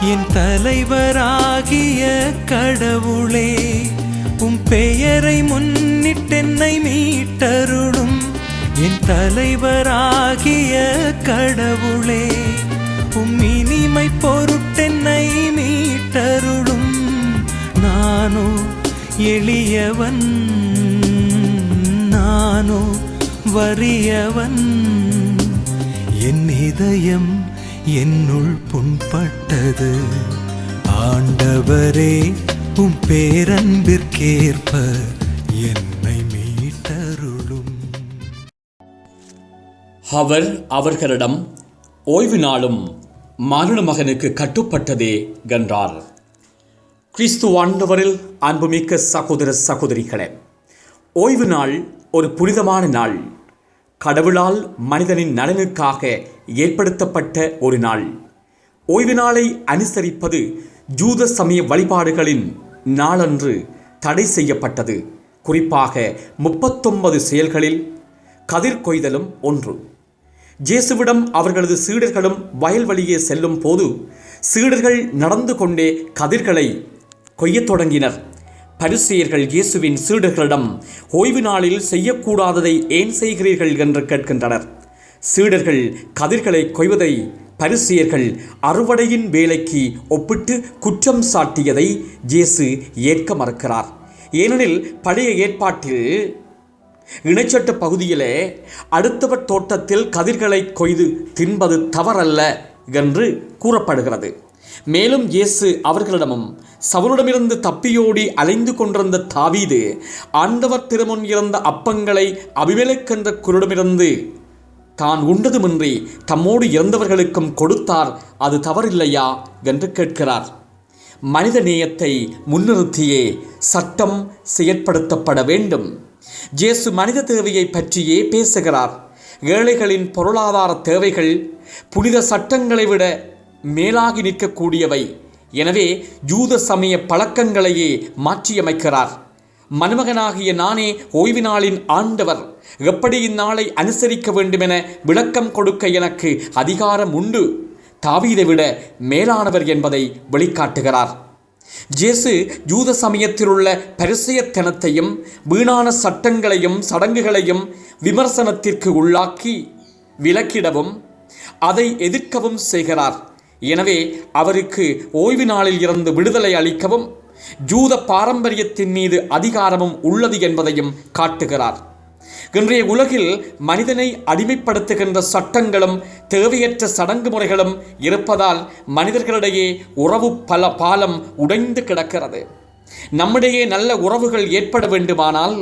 என் தலைவராகிய கடவுளே உம் பெயரை முன்னிட்டென்னை மீட்டருளும். என் தலைவராகிய கடவுளே உம் இனிமை பொருட்டென்னை மீட்டருளும். நானோ எளியவன் நானோ வறியவன். என் இதயம் என்னுள் புண்பட்டது. ஆண்டவரே உம் பேரன்பிற்கேற்ப என்னை மீட்டருளும். அவர் அவர்களிடம் ஓய்வு நாளும் மரண மகனுக்கு கட்டுப்பட்டதே என்றார். கிறிஸ்து ஆண்டவரில் அன்புமிக்க சகோதர சகோதரிகளே ஓய்வு நாள் ஒரு புனிதமான நாள். கடவுளால் மனிதனின் நலனுக்காக ஏற்படுத்தப்பட்ட ஒரு நாள். ஓய்வு நாளை அனுசரிப்பது ஜூத சமய வழிபாடுகளின் நாளன்று தடை செய்யப்பட்டது. குறிப்பாக முப்பத்தொன்பது செயல்களில் கதிர் கொய்தலும் ஒன்று. ஜேசுவிடம் அவர்களது சீடர்களும் வயல்வழியே செல்லும் போது சீடர்கள் நடந்து கொண்டே கதிர்களை கொய்யத் தொடங்கினர். பரிசெயர்கள் இயேசுவின் சீடர்களிடம் ஓய்வு நாளில் செய்யக்கூடாததை ஏன் செய்கிறீர்கள்? என்று கேட்கின்றனர். சீடர்கள் கதிர்களை கொய்வதை பரிசியர்கள் அறுவடையின் வேலைக்கு ஒப்பிட்டு குற்றம் சாட்டியதை இயேசு ஏற்க மறுக்கிறார். ஏனெனில் பழைய ஏற்பாட்டில் இணைச்சட்டு பகுதியிலே அடுத்தவர் தோட்டத்தில் கதிர்களை கொய்து தின்பது தவறல்ல என்று கூறப்படுகிறது. மேலும் இயேசு அவர்களிடமும் சவுலிடமிருந்து தப்பியோடி அலைந்து கொண்டிருந்த தாவீது ஆண்டவர் திருமுன் இருந்த அப்பங்களை அபிமெலக்கென்ற குருடமிருந்து தான் உண்டதுமின்றி தம்மோடு இறந்தவர்களுக்கும் கொடுத்தார் அது தவறில்லையா? என்று கேட்கிறார். மனித நேயத்தை முன்னிறுத்தியே சட்டம் செயற்படுத்தப்பட வேண்டும். ஜேசு மனித தேவையை பற்றியே பேசுகிறார். ஏழைகளின் பொருளாதார தேவைகள் புனித சட்டங்களை விட மேலாகி நிற்கக்கூடியவை. எனவே யூத சமய பழக்கங்களையே மாற்றியமைக்கிறார். மணமகனாகிய நானே ஓய்வு நாளின் ஆண்டவர். எப்படி இந்நாளை அனுசரிக்க வேண்டுமென விளக்கம் கொடுக்க எனக்கு அதிகாரம் உண்டு. தாவீதை விட மேலானவர் என்பதை வெளிக்காட்டுகிறார். ஜேசு யூத சமயத்தில் உள்ள பரிசயத்தனத்தையும் வீணான சட்டங்களையும் சடங்குகளையும் விமர்சனத்திற்கு உள்ளாக்கி விலக்கிடவும் அதை எதிர்க்கவும் செய்கிறார். எனவே அவருக்கு ஓய்வு நாளில் இருந்து விடுதலை அளிக்கவும் ஜூத பாரம்பரியத்தின் மீது அதிகாரமும் உள்ளது என்பதையும் காட்டுகிறார். இன்றைய உலகில் மனிதனை அடிமைப்படுத்துகின்ற சட்டங்களும் தேவையற்ற சடங்கு முறைகளும் இருப்பதால் மனிதர்களிடையே உறவு பல பாலம் உடைந்து கிடக்கிறது. நம்மிடையே நல்ல உறவுகள் ஏற்பட வேண்டுமானால்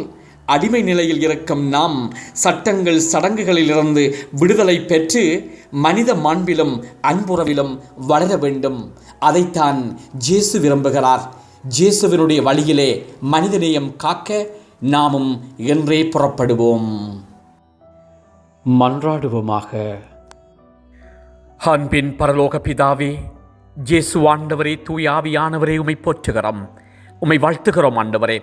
அடிமை நிலையில் இருக்கும் நாம் சட்டங்கள் சடங்குகளிலிருந்து விடுதலை பெற்று மனித மாண்பிலும் அன்புறவிலும் வளர வேண்டும். அதைத்தான் ஜேசு விரும்புகிறார். ஜேசுவினுடைய வழியிலே மனிதநேயம் காக்க நாமும் என்றே புறப்படுவோம். மன்றாடுவோமாக. அன்பின் பரலோக பிதாவே ஜேசு ஆண்டவரே தூய ஆவியானவரே உமை போற்றுகிறோம். உமை வாழ்த்துகிறோம் ஆண்டவரே.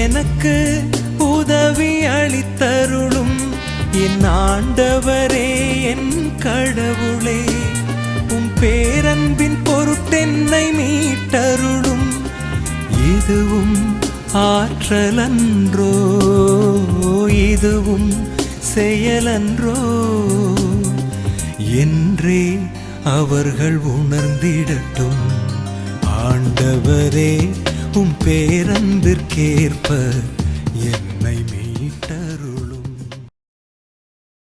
எனக்கு உதவி அளித்தருளும் என் ஆண்டவரே என் கடவுளே. உன் பேரன்பின் பொருட்டென்னை மீட்டருளும். இதுவும் ஆற்றலன்றோ? இதுவும் செயலன்றோ? என்றே அவர்கள் உணர்ந்திடட்டும். ஆண்டவரே உம் பேரன்பிற்கேற்ப என்னை